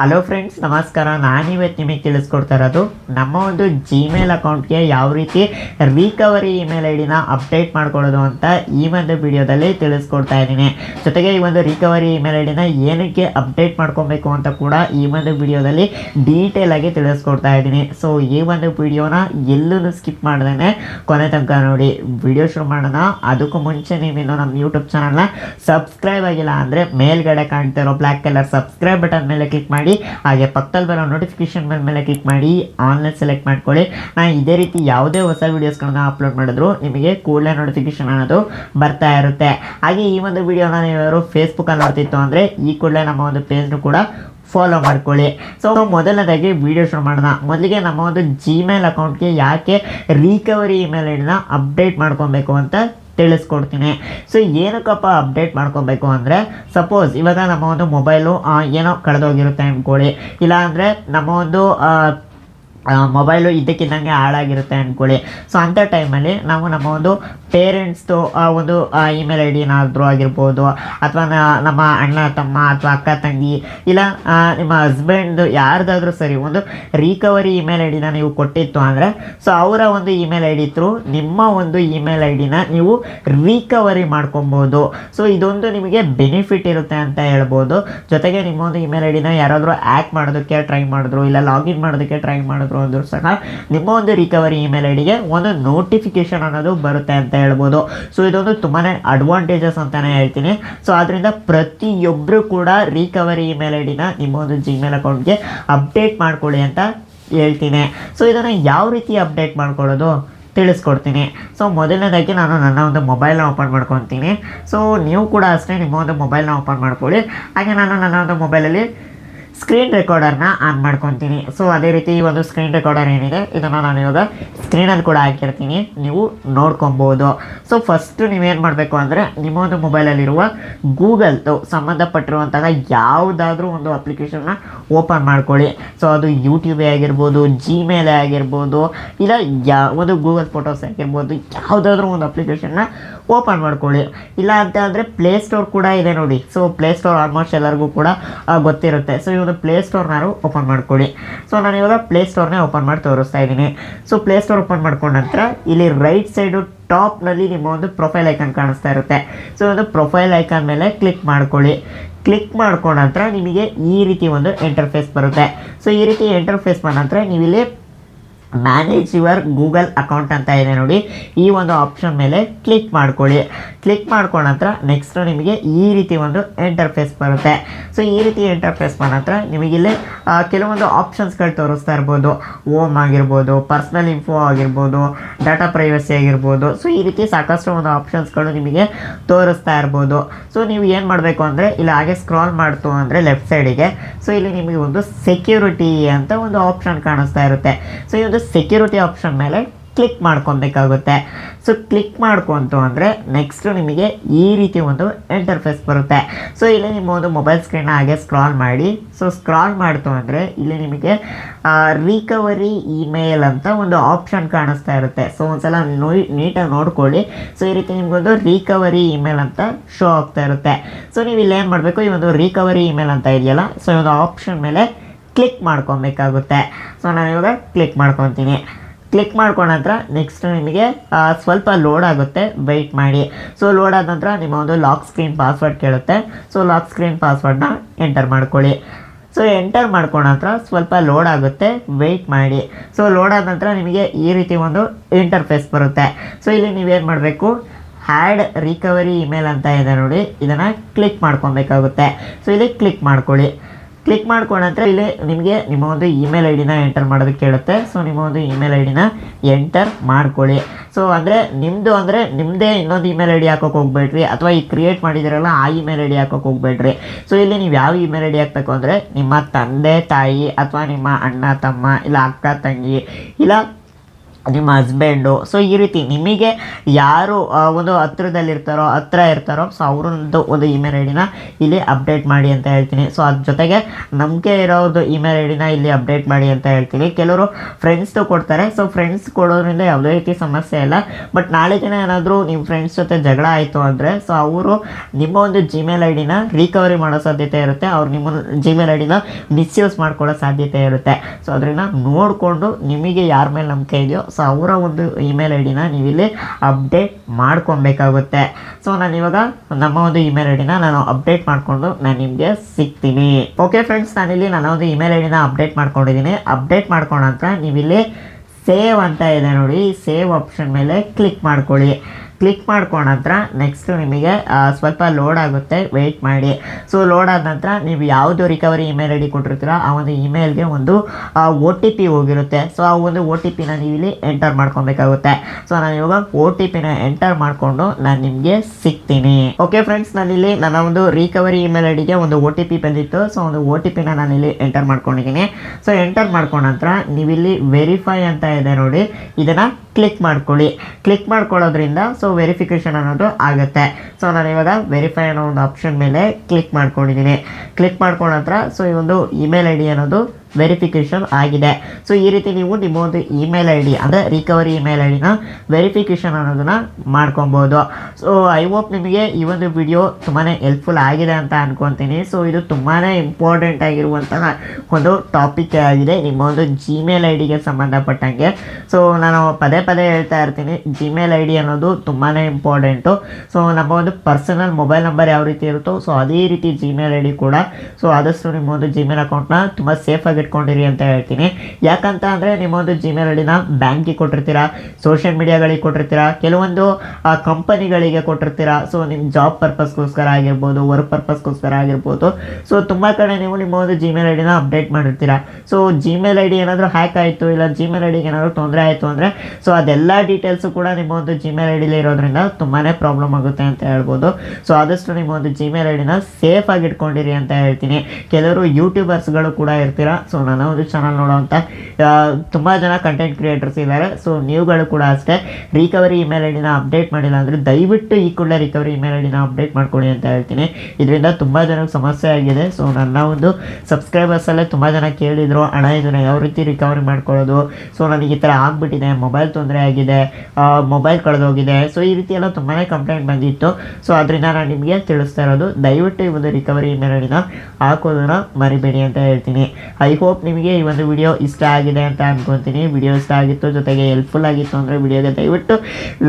Hello friends ನಮಸ್ಕಾರ. ನಾನಿವತ್ತು ನಿಮಗೆ ತಿಳಿಸ್ಕೊಡ್ತಾ ಇರೋದು, ನಮ್ಮ ಒಂದು ಜಿಮೇಲ್ ಅಕೌಂಟ್ಗೆ ಯಾವ ರೀತಿ ರಿಕವರಿ ಇಮೇಲ್ ಐ ಡಿನ ಅಪ್ಡೇಟ್ ಮಾಡ್ಕೊಳ್ಳೋದು ಅಂತ ಈ ಒಂದು ವಿಡಿಯೋದಲ್ಲಿ ತಿಳಿಸ್ಕೊಡ್ತಾ ಇದ್ದೀನಿ. ಜೊತೆಗೆ ಈ ಒಂದು ರಿಕವರಿ ಇಮೇಲ್ ಐ ಡಿನ ಏನಕ್ಕೆ ಅಪ್ಡೇಟ್ ಮಾಡ್ಕೊಬೇಕು ಅಂತ ಕೂಡ ಈ ಒಂದು ವಿಡಿಯೋದಲ್ಲಿ ಡೀಟೇಲ್ ಆಗಿ ತಿಳಿಸ್ಕೊಡ್ತಾ ಇದ್ದೀನಿ. ಸೊ ಈ ಒಂದು ವಿಡಿಯೋನ ಎಲ್ಲೂ ಸ್ಕಿಪ್ ಮಾಡ್ದೇನೆ ಕೊನೆ ತನಕ ನೋಡಿ. ವಿಡಿಯೋ ಶುರು ಮಾಡೋಣ. ಅದಕ್ಕೂ ಮುಂಚೆ ನೀವಿನ್ನು ನಮ್ಮ ಯೂಟ್ಯೂಬ್ ಚಾನಲ್ನ ಸಬ್ಸ್ಕ್ರೈಬ್ ಆಗಿಲ್ಲ ಅಂದರೆ ಮೇಲ್ಗಡೆ ಕಾಣ್ತಿರೋ ಬ್ಲ್ಯಾಕ್ ಕಲರ್ ಸಬ್ಸ್ಕ್ರೈಬ್ ಬಟನ್ ಮೇಲೆ ಕ್ಲಿಕ್ ಮಾಡಿ. ಹಾಗೆ ಪಕ್ಕದಲ್ಲಿ ಬರೋ ನೋಟಿಫಿಕೇಶನ್ ಬಂದ ಮೇಲೆ ಕ್ಲಿಕ್ ಮಾಡಿ ಆನ್ಲೈನ್ ಸೆಲೆಕ್ಟ್ ಮಾಡ್ಕೊಳ್ಳಿ. ನಾನು ಇದೇ ರೀತಿ ಯಾವುದೇ ಹೊಸ ವೀಡಿಯೋಸ್ಗಳನ್ನ ಅಪ್ಲೋಡ್ ಮಾಡಿದ್ರು ನಿಮಗೆ ಕೂಡಲೇ ನೋಟಿಫಿಕೇಶನ್ ಅನ್ನೋದು ಬರ್ತಾ ಇರುತ್ತೆ. ಹಾಗೆ ಈ ಒಂದು ವಿಡಿಯೋನ ನೀವು ಫೇಸ್ಬುಕ್ಕಲ್ಲಿ ನೋಡ್ತಿತ್ತು ಅಂದರೆ ಈ ಕೂಡಲೇ ನಮ್ಮ ಒಂದು ಪೇಜ್ನು ಕೂಡ ಫಾಲೋ ಮಾಡ್ಕೊಳ್ಳಿ. ಸೊ ಮೊದಲನೇದಾಗಿ ವಿಡಿಯೋ ಶುರು ಮಾಡೋಣ. ಮೊದಲಿಗೆ ನಮ್ಮ ಒಂದು ಜಿಮೇಲ್ ಅಕೌಂಟ್ಗೆ ಯಾಕೆ ರಿಕವರಿ ಇಮೇಲ್ ಅಪ್ಡೇಟ್ ಮಾಡ್ಕೊಬೇಕು ಅಂತ ತಿಳಿಸ್ಕೊಡ್ತೀನಿ. ಸೊ ಏನಕ್ಕಪ್ಪ ಅಪ್ಡೇಟ್ ಮಾಡ್ಕೊಬೇಕು ಅಂದರೆ ಸಪೋಸ್ ಇವಾಗ ನಮ್ಮ ಒಂದು ಮೊಬೈಲು ಏನೋ ಕಳೆದೋಗಿರುತ್ತೆ ಅಂದ್ಕೊಳ್ಳಿ. ಇಲ್ಲಾಂದರೆ ನಮ್ಮ ಒಂದು ಮೊಬೈಲು ಇದ್ದಕ್ಕಿದ್ದಂಗೆ ಹಾಳಾಗಿರುತ್ತೆ ಅಂದ್ಕೊಳ್ಳಿ ಸೊ ಅಂಥ ಟೈಮಲ್ಲಿ ನಾವು ನಮ್ಮ ಒಂದು ಪೇರೆಂಟ್ಸ್ದು ಒಂದು ಇಮೇಲ್ ಐ ಡಿನಾದರೂ ಆಗಿರ್ಬೋದು, ಅಥವಾ ನಮ್ಮ ಅಣ್ಣ, ತಮ್ಮ ಅಥವಾ ಅಕ್ಕ, ತಂಗಿ, ಇಲ್ಲ ನಿಮ್ಮ ಹಸ್ಬೆಂಡ್ದು ಯಾರ್ದಾದ್ರೂ ಸರಿ ಒಂದು ರಿಕವರಿ ಇಮೇಲ್ ಐ ಡಿನ ನೀವು ಕೊಟ್ಟಿತ್ತು ಅಂದರೆ ಸೊ ಅವರ ಒಂದು ಇಮೇಲ್ ಐ ಡಿ ಥ್ರೂ ನಿಮ್ಮ ಒಂದು ಇಮೇಲ್ ಐ ಡಿನ ನೀವು ರಿಕವರಿ ಮಾಡ್ಕೊಬೋದು. ಸೊ ಇದೊಂದು ನಿಮಗೆ ಬೆನಿಫಿಟ್ ಇರುತ್ತೆ ಅಂತ ಹೇಳ್ಬೋದು. ಜೊತೆಗೆ ನಿಮ್ಮ ಒಂದು ಇಮೇಲ್ ಐ ಡಿನ ಯಾರಾದರೂ ಆ್ಯಕ್ ಮಾಡೋದಕ್ಕೆ ಟ್ರೈ ಮಾಡಿದ್ರು, ಇಲ್ಲ ಲಾಗಿನ್ ಮಾಡೋದಕ್ಕೆ ಟ್ರೈ ಮಾಡಿದ್ರು ಅಂದರೂ ಸಹ ನಿಮ್ಮ ಒಂದು ರಿಕವರಿ ಇಮೇಲ್ ಐ ಡಿಗೆ ಒಂದು ನೋಟಿಫಿಕೇಶನ್ ಅನ್ನೋದು ಬರುತ್ತೆ ಅಂತ ಹೇಳ್ಬೋದು. ಸೊ ಇದೊಂದು ತುಂಬಾ ಅಡ್ವಾಂಟೇಜಸ್ ಅಂತಲೇ ಹೇಳ್ತೀನಿ. ಸೊ ಅದರಿಂದ ಪ್ರತಿಯೊಬ್ಬರು ಕೂಡ ರಿಕವರಿ ಇಮೇಲ್ ಐ ಡಿನ ನಿಮ್ಮ ಒಂದು ಜಿಮೇಲ್ ಅಕೌಂಟ್ಗೆ ಅಪ್ಡೇಟ್ ಮಾಡ್ಕೊಳ್ಳಿ ಅಂತ ಹೇಳ್ತೀನಿ. ಸೊ ಇದನ್ನು ಯಾವ ರೀತಿ ಅಪ್ಡೇಟ್ ಮಾಡ್ಕೊಳ್ಳೋದು ತಿಳಿಸ್ಕೊಡ್ತೀನಿ. ಸೊ ಮೊದಲನೇದಾಗಿ ನಾನು ನನ್ನ ಒಂದು ಮೊಬೈಲ್ನ ಓಪನ್ ಮಾಡ್ಕೊತೀನಿ. ಸೊ ನೀವು ಕೂಡ ಅಷ್ಟೇ ನಿಮ್ಮ ಒಂದು ಮೊಬೈಲ್ನ ಓಪನ್ ಮಾಡ್ಕೊಳ್ಳಿ. ಹಾಗೆ ನಾನು ನನ್ನ ಒಂದು ಮೊಬೈಲಲ್ಲಿ ಸ್ಕ್ರೀನ್ ರೆಕಾರ್ಡರ್ನ ಆನ್ ಮಾಡ್ಕೊತೀನಿ. ಸೊ ಅದೇ ರೀತಿ ಈ ಒಂದು ಸ್ಕ್ರೀನ್ ರೆಕಾರ್ಡರ್ ಏನಿದೆ, ಇದನ್ನು ನಾನು ಇವಾಗ ಸ್ಕ್ರೀನಲ್ಲಿ ಕೂಡ ಹಾಕಿರ್ತೀನಿ. ನೀವು ನೋಡ್ಕೊಬೋದು. ಸೊ ಫಸ್ಟು ನೀವೇನು ಮಾಡಬೇಕು ಅಂದರೆ, ನಿಮ್ಮ ಒಂದು ಮೊಬೈಲಲ್ಲಿರುವ ಗೂಗಲ್ದು ಸಂಬಂಧಪಟ್ಟಿರುವಂತಹ ಯಾವುದಾದ್ರೂ ಒಂದು ಅಪ್ಲಿಕೇಶನ್ನ ಓಪನ್ ಮಾಡ್ಕೊಳ್ಳಿ. ಸೊ ಅದು ಯೂಟ್ಯೂಬೇ ಆಗಿರ್ಬೋದು ಜಿಮೇಲೇ ಆಗಿರ್ಬೋದು, ಇಲ್ಲ ಯಾ ಒಂದು ಗೂಗಲ್ ಫೋಟೋಸ್ ಆಗಿರ್ಬೋದು, ಯಾವುದಾದ್ರೂ ಒಂದು ಅಪ್ಲಿಕೇಶನ್ನ ಓಪನ್ ಮಾಡ್ಕೊಳ್ಳಿ. ಇಲ್ಲ ಅಂತ ಅಂದರೆ ಪ್ಲೇಸ್ಟೋರ್ ಕೂಡ ಇದೆ ನೋಡಿ. ಸೊ ಪ್ಲೇಸ್ಟೋರ್ ಆಲ್ಮೋಸ್ಟ್ ಎಲ್ಲರಿಗೂ ಕೂಡ ಗೊತ್ತಿರುತ್ತೆ. ಸೊ ಇವಾಗ ಪ್ಲೇ ಪ್ಲೇಸ್ಟೋರ್ನಾರು ಓಪನ್ ಮಾಡ್ಕೊಳ್ಳಿ. ಸೊ ನಾನು ಇವಾಗ ಪ್ಲೇಸ್ಟೋರ್ನೇ ಓಪನ್ ಮಾಡಿ ತೋರಿಸ್ತಾ ಇದ್ದೀನಿ. ಸೊ ಪ್ಲೇಸ್ಟೋರ್ ಓಪನ್ ಮಾಡ್ಕೊಂಡ ನಂತರ ಇಲ್ಲಿ ರೈಟ್ ಸೈಡು ಟಾಪ್ನಲ್ಲಿ ನಿಮ್ಮ ಒಂದು ಪ್ರೊಫೈಲ್ ಐಕಾನ್ ಕಾಣಿಸ್ತಾ ಇರುತ್ತೆ. ಸೊ ಒಂದು ಪ್ರೊಫೈಲ್ ಐಕಾನ್ ಮೇಲೆ ಕ್ಲಿಕ್ ಮಾಡ್ಕೊಳ್ಳಿ. ಕ್ಲಿಕ್ ಮಾಡ್ಕೊಂಡ ನಂತರ ನಿಮಗೆ ಈ ರೀತಿ ಒಂದು ಇಂಟರ್ಫೇಸ್ ಬರುತ್ತೆ. ಸೊ ಈ ರೀತಿ ಇಂಟರ್ಫೇಸ್ ಬಂದ ನಂತರ ನೀವಿಲ್ಲಿ ಮ್ಯಾನೇಜ್ ಯುವರ್ ಗೂಗಲ್ ಅಕೌಂಟ್ ಅಂತ ಇದೆ ನೋಡಿ. ಈ ಒಂದು ಆಪ್ಷನ್ ಮೇಲೆ ಕ್ಲಿಕ್ ಮಾಡ್ಕೊಳ್ಳಿ. ಕ್ಲಿಕ್ ಮಾಡ್ಕೊಂಡ ನಂತರ ನೆಕ್ಸ್ಟ್ ನಿಮಗೆ ಈ ರೀತಿ ಒಂದು ಇಂಟರ್ಫೇಸ್ ಬರುತ್ತೆ. ಸೊ ಈ ರೀತಿ ಇಂಟರ್ಫೇಸ್ ಬಂದ ನಂತರ ನಿಮಗಿಲ್ಲಿ ಕೆಲವೊಂದು ಆಪ್ಷನ್ಸ್ಗಳು ತೋರಿಸ್ತಾ ಇರ್ಬೋದು. ಓಮ್ ಆಗಿರ್ಬೋದು ಪರ್ಸ್ನಲ್ ಇನ್ಫೋ ಆಗಿರ್ಬೋದು ಡಾಟಾ ಪ್ರೈವಸಿ ಆಗಿರ್ಬೋದು. ಸೊ ಈ ರೀತಿ ಸಾಕಷ್ಟು ಒಂದು ಆಪ್ಷನ್ಸ್ಗಳು ನಿಮಗೆ ತೋರಿಸ್ತಾ ಇರ್ಬೋದು. ಸೊ ನೀವು ಏನು ಮಾಡಬೇಕು ಅಂದರೆ, ಇಲ್ಲಿ ಹಾಗೆ ಸ್ಕ್ರಾಲ್ ಮಾಡ್ತು ಅಂದರೆ ಲೆಫ್ಟ್ ಸೈಡಿಗೆ ಸೊ ಇಲ್ಲಿ ನಿಮಗೆ ಒಂದು ಸೆಕ್ಯೂರಿಟಿ ಅಂತ ಒಂದು ಆಪ್ಷನ್ ಕಾಣಿಸ್ತಾ ಇರುತ್ತೆ. ಸೊ ಈ ಒಂದು ಸೆಕ್ಯೂರಿಟಿ ಆಪ್ಷನ್ ಮೇಲೆ ಕ್ಲಿಕ್ ಮಾಡ್ಕೊಬೇಕಾಗುತ್ತೆ. ಸೊ ಕ್ಲಿಕ್ ಮಾಡ್ಕೊಂತು ಅಂದರೆ ನೆಕ್ಸ್ಟ್ ನಿಮಗೆ ಈ ರೀತಿ ಒಂದು ಇಂಟರ್ಫೇಸ್ ಬರುತ್ತೆ. ಸೊ ಇಲ್ಲಿ ನಿಮ್ಮ ಒಂದು ಮೊಬೈಲ್ ಸ್ಕ್ರೀನ್ ಹಾಗೆ ಸ್ಕ್ರಾಲ್ ಮಾಡಿ. ಸೊ ಸ್ಕ್ರಾಲ್ ಮಾಡ್ತು ಅಂದರೆ ಇಲ್ಲಿ ನಿಮಗೆ ರಿಕವರಿ ಇಮೇಲ್ ಅಂತ ಒಂದು ಆಪ್ಷನ್ ಕಾಣಿಸ್ತಾ ಇರುತ್ತೆ. ಸೊ ಒಂದ್ಸಲ ನೋಯ್ ನೀಟಾಗಿ ನೋಡ್ಕೊಳ್ಳಿ. ಸೊ ಈ ರೀತಿ ನಿಮಗೊಂದು ರಿಕವರಿ ಇಮೇಲ್ ಅಂತ ಶೋ ಆಗ್ತಾ ಇರುತ್ತೆ. ಸೊ ನೀವು ಇಲ್ಲಿ ಏನು ಮಾಡಬೇಕು? ಈ ಒಂದು ರಿಕವರಿ ಇಮೇಲ್ ಅಂತ ಇದೆಯಲ್ಲ? ಸೊ ಈ ಒಂದು ಆಪ್ಷನ್ ಮೇಲೆ ಕ್ಲಿಕ್ ಮಾಡ್ಕೊಬೇಕಾಗುತ್ತೆ. ಸೊ ನಾನು ಇವಾಗ ಕ್ಲಿಕ್ ಮಾಡ್ಕೊತೀನಿ. ಕ್ಲಿಕ್ ಮಾಡ್ಕೊಂಡ ನಂತರ ನೆಕ್ಸ್ಟ್ ನಿಮಗೆ ಸ್ವಲ್ಪ ಲೋಡ್ ಆಗುತ್ತೆ. ವೆಯ್ಟ್ ಮಾಡಿ. ಸೊ ಲೋಡ್ ಆದ ನಂತರ ನಿಮ್ಮ ಒಂದು ಲಾಕ್ ಸ್ಕ್ರೀನ್ ಪಾಸ್ವರ್ಡ್ ಕೇಳುತ್ತೆ. ಸೊ ಲಾಕ್ ಸ್ಕ್ರೀನ್ ಪಾಸ್ವರ್ಡ್ನ ಎಂಟರ್ ಮಾಡ್ಕೊಳ್ಳಿ. ಸೊ ಎಂಟರ್ ಮಾಡ್ಕೊಂಡ ನಂತರ ಸ್ವಲ್ಪ ಲೋಡ್ ಆಗುತ್ತೆ. ವೆಯ್ಟ್ ಮಾಡಿ. ಸೊ ಲೋಡ್ ಆದ ನಂತರ ನಿಮಗೆ ಈ ರೀತಿ ಒಂದು ಇಂಟರ್ಫೇಸ್ ಬರುತ್ತೆ. ಸೊ ಇಲ್ಲಿ ನೀವೇನು ಮಾಡಬೇಕು? ಹ್ಯಾಡ್ ರಿಕವರಿ ಇಮೇಲ್ ಅಂತ ಇದೆ ನೋಡಿ. ಇದನ್ನು ಕ್ಲಿಕ್ ಮಾಡ್ಕೊಬೇಕಾಗುತ್ತೆ. ಸೊ ಇಲ್ಲಿ ಕ್ಲಿಕ್ ಮಾಡ್ಕೊಳ್ಳಿ. ಕ್ಲಿಕ್ ಮಾಡ್ಕೊಂಡ ನಂತರ ಇಲ್ಲಿ ನಿಮಗೆ ನಿಮ್ಮ ಒಂದು ಇಮೇಲ್ ಐ ಡಿನ ಎಂಟರ್ ಮಾಡೋದಕ್ಕೆ ಕೇಳುತ್ತೆ. ಸೊ ನಿಮ್ಮ ಒಂದು ಇಮೇಲ್ ಐ ಡಿನ ಎಂಟರ್ ಮಾಡ್ಕೊಳ್ಳಿ. ಸೊ ಅಂದರೆ ನಿಮ್ಮದು ಅಂದರೆ ನಿಮ್ಮದೇ ಇನ್ನೊಂದು ಇಮೇಲ್ ಐ ಡಿ ಹಾಕೋಕೆ ಹೋಗ್ಬೇಡ್ರಿ. ಅಥವಾ ಈ ಕ್ರಿಯೇಟ್ ಮಾಡಿದಿರಲ್ಲ, ಆ ಇಮೇಲ್ ಐ ಡಿ ಹಾಕೋಕೆ ಹೋಗ್ಬೇಡ್ರಿ. ಸೊ ಇಲ್ಲಿ ನೀವು ಯಾವ ಇಮೇಲ್ ಐ ಡಿ ಹಾಕಬೇಕು ಅಂದರೆ ನಿಮ್ಮ ತಂದೆ, ತಾಯಿ, ಅಥವಾ ನಿಮ್ಮ ಅಣ್ಣ, ತಮ್ಮ, ಇಲ್ಲ ಅಕ್ಕ, ತಂಗಿ, ಇಲ್ಲ ನಿಮ್ಮ ಹಸ್ಬೆಂಡು ಸೊ ಈ ರೀತಿ ನಿಮಗೆ ಯಾರು ಒಂದು ಹತ್ರದಲ್ಲಿರ್ತಾರೋ, ಹತ್ರ ಇರ್ತಾರೋ ಸೊ ಅವ್ರದ್ದು ಒಂದು ಇಮೇಲ್ ಐ ಡಿನ ಇಲ್ಲಿ ಅಪ್ಡೇಟ್ ಮಾಡಿ ಅಂತ ಹೇಳ್ತೀನಿ. ಸೊ ಅದ್ರ ಜೊತೆಗೆ ನಂಬಿಕೆ ಇರೋದು ಇಮೇಲ್ ಐ ಡಿನ ಇಲ್ಲಿ ಅಪ್ಡೇಟ್ ಮಾಡಿ ಅಂತ ಹೇಳ್ತೀನಿ. ಕೆಲವರು ಫ್ರೆಂಡ್ಸ್ದು ಕೊಡ್ತಾರೆ. ಸೊ ಫ್ರೆಂಡ್ಸ್ ಕೊಡೋದ್ರಿಂದ ಯಾವುದೇ ರೀತಿ ಸಮಸ್ಯೆ ಇಲ್ಲ. ಬಟ್ ನಾಳೆ ದಿನ ಏನಾದರೂ ನಿಮ್ಮ ಫ್ರೆಂಡ್ಸ್ ಜೊತೆ ಜಗಳ ಆಯಿತು ಅಂದರೆ ಸೊ ಅವರು ನಿಮ್ಮ ಒಂದು ಜಿಮೇಲ್ ಐ ಡಿನ ರಿಕವರಿ ಮಾಡೋ ಸಾಧ್ಯತೆ ಇರುತ್ತೆ. ಅವ್ರು ನಿಮ್ಮ ಜಿಮೇಲ್ ಐ ಡಿನ ಮಿಸ್ಯೂಸ್ ಮಾಡ್ಕೊಳ್ಳೋ ಸಾಧ್ಯತೆ ಇರುತ್ತೆ. ಸೊ ಅದರಿಂದ ನೋಡಿಕೊಂಡು ನಿಮಗೆ ಯಾರ ಮೇಲೆ ನಂಬಿಕೆ ಇದೆಯೋ ಸೊ ಒಂದು ಇಮೇಲ್ ಐ ಡಿನ ನೀವಿಲ್ಲಿ ಅಪ್ಡೇಟ್ ಮಾಡ್ಕೊಬೇಕಾಗುತ್ತೆ. ಸೊ ನಾನು ಇವಾಗ ನಮ್ಮ ಒಂದು ಇಮೇಲ್ ಐ ಡಿನ ನಾನು ಅಪ್ಡೇಟ್ ಮಾಡಿಕೊಂಡು ನಾನು ನಿಮಗೆ ಸಿಗ್ತೀನಿ. ಓಕೆ ಫ್ರೆಂಡ್ಸ್ ನಾನಿಲ್ಲಿ ನನ್ನ ಒಂದು ಇಮೇಲ್ ಐ ಡಿನ ಅಪ್ಡೇಟ್ ಮಾಡ್ಕೊಂಡಿದ್ದೀನಿ ಅಪ್ಡೇಟ್ ಮಾಡ್ಕೊಂಡಂತ ನೀವಿಲ್ಲಿ ಸೇವ್ ಅಂತ ಇದೆ ನೋಡಿ. ಸೇವ್ ಆಪ್ಷನ್ ಮೇಲೆ ಕ್ಲಿಕ್ ಮಾಡ್ಕೊಳ್ಳಿ. ಕ್ಲಿಕ್ ಮಾಡ್ಕೊಂಡ ನಂತರ ನೆಕ್ಸ್ಟ್ ನಿಮಗೆ ಸ್ವಲ್ಪ ಲೋಡ್ ಆಗುತ್ತೆ. ವೆಯ್ಟ್ ಮಾಡಿ. ಸೊ ಲೋಡ್ ಆದ ನಂತರ ನೀವು ಯಾವುದು ರಿಕವರಿ ಇಮೇಲ್ ಐ ಡಿ ಕೊಟ್ಟಿರ್ತೀರೋ, ಆ ಒಂದು ಇಮೇಲ್ಗೆ ಒಂದು ಒ ಟಿ ಪಿ ಹೋಗಿರುತ್ತೆ. ಸೊ ಆ ಒಂದು ಒ ಟಿ ಪಿನ ನೀವು ಇಲ್ಲಿ ಎಂಟರ್ ಮಾಡ್ಕೊಬೇಕಾಗುತ್ತೆ. ಸೊ ನಾನು ಇವಾಗ ಒ ಟಿ ಪಿನ ಎಂಟರ್ ಮಾಡಿಕೊಂಡು ನಾನು ನಿಮಗೆ ಸಿಗ್ತೀನಿ. ಓಕೆ ಫ್ರೆಂಡ್ಸ್ ನಾನಿಲ್ಲಿ ನನ್ನ ಒಂದು ರಿಕವರಿ ಇಮೇಲ್ ಐ ಡಿಗೆ ಒಂದು ಒ ಟಿ ಪಿ ಬಂದಿತ್ತು. ಸೊ ಒಂದು ಒ ಟಿ ಪಿನ ನಾನಿಲ್ಲಿ ಎಂಟರ್ ಮಾಡ್ಕೊಂಡಿದ್ದೀನಿ. ಸೊ ಎಂಟರ್ ಮಾಡ್ಕೊಂಡ ನಂತರ ನೀವಿಲ್ಲಿ ವೆರಿಫೈ ಅಂತ ಇದೆ ನೋಡಿ, ಇದನ್ನು ಕ್ಲಿಕ್ ಮಾಡ್ಕೊಳ್ಳಿ. ಕ್ಲಿಕ್ ಮಾಡ್ಕೊಳ್ಳೋದ್ರಿಂದ ಸೊ ವೆರಿಫಿಕೇಷನ್ ಅನ್ನೋದು ಆಗುತ್ತೆ. ಸೊ ನಾನು ಇವಾಗ ವೆರಿಫೈ ಅನ್ನೋ ಒಂದು ಆಪ್ಷನ್ ಮೇಲೆ ಕ್ಲಿಕ್ ಮಾಡ್ಕೊಂಡಿದ್ದೀನಿ ಕ್ಲಿಕ್ ಮಾಡ್ಕೊಂಡ ನಂತರ ಸೊ ಈ ಒಂದು ಇಮೇಲ್ ಐ ಡಿ ಅನ್ನೋದು ವೆರಿಫಿಕೇಷನ್ ಆಗಿದೆ. ಸೊ ಈ ರೀತಿ ನೀವು ನಿಮ್ಮ ಒಂದು ಇಮೇಲ್ ಐ ಡಿ ಅಂದರೆ ರಿಕವರಿ ಇಮೇಲ್ ಐ ಡಿನ ವೆರಿಫಿಕೇಷನ್ ಅನ್ನೋದನ್ನು ಮಾಡ್ಕೊಬೋದು. ಸೊ ಐ ಹೋಪ್ ನಿಮಗೆ ಈ ಒಂದು ವಿಡಿಯೋ ತುಂಬಾ ಹೆಲ್ಪ್ಫುಲ್ ಆಗಿದೆ ಅಂತ ಅಂದ್ಕೊತೀನಿ ಸೊ ಇದು ತುಂಬಾ ಇಂಪಾರ್ಟೆಂಟ್ ಆಗಿರುವಂತಹ ಒಂದು ಟಾಪಿಕ್ ಆಗಿದೆ. ನಿಮ್ಮ ಒಂದು ಜಿಮೇಲ್ ಐ ಡಿಗೆ ಸಂಬಂಧಪಟ್ಟಂಗೆ. ಸೊ ನಾನು ಪದೇ ಪದೇ ಹೇಳ್ತಾ ಇರ್ತೀನಿ. ಜಿಮೇಲ್ ಐ ಡಿ ಅನ್ನೋದು ತುಂಬಾ ಇಂಪಾರ್ಟೆಂಟು ಸೊ ನಮ್ಮ ಒಂದು ಪರ್ಸನಲ್ ಮೊಬೈಲ್ ನಂಬರ್ ಯಾವ ರೀತಿ ಇರುತ್ತೋ ಸೊ ಅದೇ ರೀತಿ ಜಿಮೇಲ್ ಐ ಡಿ ಕೂಡ. ಸೊ ಆದಷ್ಟು ನಿಮ್ಮ ಒಂದು ಜಿಮೇಲ್ ಅಕೌಂಟ್ನ ತುಂಬ ಸೇಫಾಗಿ ಇಟ್ಕೊಂಡಿರಿ ಅಂತ ಹೇಳ್ತೀನಿ. ಯಾಕಂತ ಅಂದರೆ ನಿಮ್ಮ ಒಂದು ಜಿಮೇಲ್ ಐಡಿನ ಡಿನ ಬ್ಯಾಂಕಿಗೆ ಕೊಟ್ಟಿರ್ತೀರಾ ಸೋಷಿಯಲ್ ಮೀಡಿಯಾಗಳಿಗೆ ಕೊಟ್ಟಿರ್ತೀರಾ, ಕೆಲವೊಂದು ಕಂಪನಿಗಳಿಗೆ ಕೊಟ್ಟಿರ್ತೀರಾ. ಸೊ ನಿಮ್ಮ ಜಾಬ್ ಪರ್ಪಸ್ಗೋಸ್ಕರ ಆಗಿರ್ಬೋದು ವರ್ಕ್ ಪರ್ಪಸ್ಗೋಸ್ಕರ ಆಗಿರ್ಬೋದು. ಸೊ ತುಂಬ ಕಡೆ ನೀವು ನಿಮ್ಮ ಒಂದು ಜಿಮೇಲ್ ಐಡಿನ ಡಿನ ಅಪ್ಡೇಟ್ ಮಾಡಿರ್ತೀರಾ. ಸೊ ಜಿಮೇಲ್ ಐ ಡಿ ಏನಾದರೂ ಹ್ಯಾಕ್ ಆಯಿತು, ಇಲ್ಲ ಜಿಮೇಲ್ ಐ ಡಿಗೆ ಏನಾದರೂ ತೊಂದರೆ ಆಯಿತು ಅಂದರೆ ಸೊ ಅದೆಲ್ಲ ಡೀಟೇಲ್ಸು ಕೂಡ ನಿಮ್ಮ ಒಂದು ಜಿಮೇಲ್ ಐ ಡಿಲಿ ಇರೋದ್ರಿಂದ ತುಂಬಾ ಪ್ರಾಬ್ಲಮ್ ಆಗುತ್ತೆ ಅಂತ ಹೇಳ್ಬೋದು. ಸೊ ಆದಷ್ಟು ನಿಮ್ಮ ಒಂದು ಜಿಮೇಲ್ ಐ ಡಿನ ಸೇಫ್ ಆಗಿ ಇಟ್ಕೊಂಡಿರಿ ಅಂತ ಹೇಳ್ತೀನಿ. ಕೆಲವರು ಯೂಟ್ಯೂಬರ್ಸ್ಗಳು ಕೂಡ ಇರ್ತೀರಾ ಸೊ ನನ್ನ ಒಂದು ಚಾನಲ್ ನೋಡೋವಂಥ ತುಂಬ ಜನ ಕಂಟೆಂಟ್ ಕ್ರಿಯೇಟರ್ಸ್ ಇದ್ದಾರೆ. ಸೊ ನೀವುಗಳು ಕೂಡ ಅಷ್ಟೇ. ರಿಕವರಿ ಇಮೇಲ್ ಐ ಡಿನ ಅಪ್ಡೇಟ್ ಮಾಡಿಲ್ಲ ಅಂದರೆ ದಯವಿಟ್ಟು ಈ ಕೂಡಲೇ ರಿಕವರಿ ಇಮೇಲ್ ಐ ಡಿನ ಅಪ್ಡೇಟ್ ಮಾಡ್ಕೊಳ್ಳಿ ಅಂತ ಹೇಳ್ತೀನಿ. ಇದರಿಂದ ತುಂಬ ಜನಕ್ಕೆ ಸಮಸ್ಯೆ ಆಗಿದೆ. ಸೊ ನನ್ನ ಒಂದು ಸಬ್ಸ್ಕ್ರೈಬರ್ಸಲ್ಲೇ ತುಂಬ ಜನ ಕೇಳಿದರು ಹಣ ಇದನ್ನು ಯಾವ ರೀತಿ ರಿಕವರಿ ಮಾಡ್ಕೊಳ್ಳೋದು? ಸೊ ನನಗೆ ಈ ಥರ ಆಗಿಬಿಟ್ಟಿದೆ. ಮೊಬೈಲ್ ತೊಂದರೆ ಆಗಿದೆ. ಮೊಬೈಲ್ ಕಳೆದೋಗಿದೆ. ಸೊ ಈ ರೀತಿ ಎಲ್ಲ ತುಂಬಾ ಕಂಪ್ಲೇಂಟ್ ಬಂದಿತ್ತು. ಸೊ ಅದರಿಂದ ನಾನು ನಿಮಗೆ ತಿಳಿಸ್ತಾ ಇರೋದು, ದಯವಿಟ್ಟು ಈ ಒಂದು ರಿಕವರಿ ಇಮೇಲ್ ಐ ಡಿನ ಹಾಕೋದನ್ನ ಮರಿಬೇಡಿ ಅಂತ ಹೇಳ್ತೀನಿ. ಐ ಹೋಪ್ ನಿಮಗೆ ಈ ಒಂದು ವಿಡಿಯೋ ಇಷ್ಟ ಆಗಿದೆ ಅಂತ ಅಂದ್ಕೊತೀನಿ ವಿಡಿಯೋ ಇಷ್ಟ ಆಗಿತ್ತು, ಜೊತೆಗೆ ಹೆಲ್ಪ್ಫುಲ್ ಆಗಿತ್ತು ಅಂದರೆ ವಿಡಿಯೋಗೆ ದಯವಿಟ್ಟು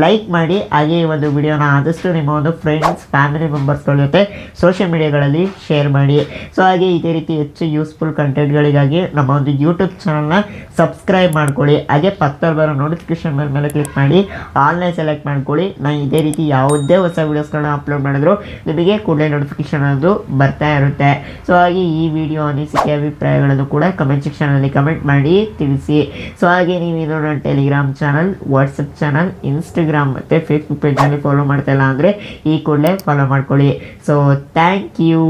ಲೈಕ್ ಮಾಡಿ. ಹಾಗೆ ಈ ಒಂದು ವಿಡಿಯೋನ ಆದಷ್ಟು ನಿಮ್ಮ ಒಂದು ಫ್ರೆಂಡ್ಸ್ ಫ್ಯಾಮಿಲಿ ಮೆಂಬರ್ಸ್ಗಳ ಜೊತೆ ಸೋಷಿಯಲ್ ಮೀಡಿಯಾಗಳಲ್ಲಿ ಶೇರ್ ಮಾಡಿ. ಸೊ ಹಾಗೆ ಇದೇ ರೀತಿ ಹೆಚ್ಚು ಯೂಸ್ಫುಲ್ ಕಂಟೆಂಟ್ಗಳಿಗಾಗಿ ನಮ್ಮ ಒಂದು ಯೂಟ್ಯೂಬ್ ಚಾನಲ್ನ ಸಬ್ಸ್ಕ್ರೈಬ್ ಮಾಡ್ಕೊಳ್ಳಿ. ಹಾಗೆ ಪಕ್ಕದಲ್ಲಿ ಬರೋ ನೋಟಿಫಿಕೇಶನ್ ಮೇಲೆ ಮೇಲೆ ಕ್ಲಿಕ್ ಮಾಡಿ. ಆನ್ಲೈನ್ ಸೆಲೆಕ್ಟ್ ಮಾಡ್ಕೊಳ್ಳಿ. ನಾನು ಇದೇ ರೀತಿ ಯಾವುದೇ ಹೊಸ ವೀಡಿಯೋಸ್ಗಳನ್ನ ಅಪ್ಲೋಡ್ ಮಾಡಿದ್ರು ನಿಮಗೆ ಕೂಡಲೇ ನೋಟಿಫಿಕೇಶನ್ ಅನ್ನೋದು ಬರ್ತಾ ಇರುತ್ತೆ. ಸೊ ಹಾಗೆ ಈ ವಿಡಿಯೋ ಅನಿಸಿಕೆ ಅಭಿಪ್ರಾಯಗಳನ್ನು ಕೂಡ ಕಮೆಂಟ್ ಸೆಕ್ಷನಲ್ಲಿ ಕಮೆಂಟ್ ಮಾಡಿ ತಿಳಿಸಿ. ಸೊ ಹಾಗೆ ನೀವು ನನ್ನ Telegram channel WhatsApp channel Instagram ಮತ್ತು ಫೇಸ್ಬುಕ್ ಪೇಜಲ್ಲಿ ಫಾಲೋ ಮಾಡ್ತಾ ಇಲ್ಲ ಅಂದರೆ ಈ ಕೂಡಲೇ ಫಾಲೋ ಮಾಡ್ಕೊಳ್ಳಿ. So thank you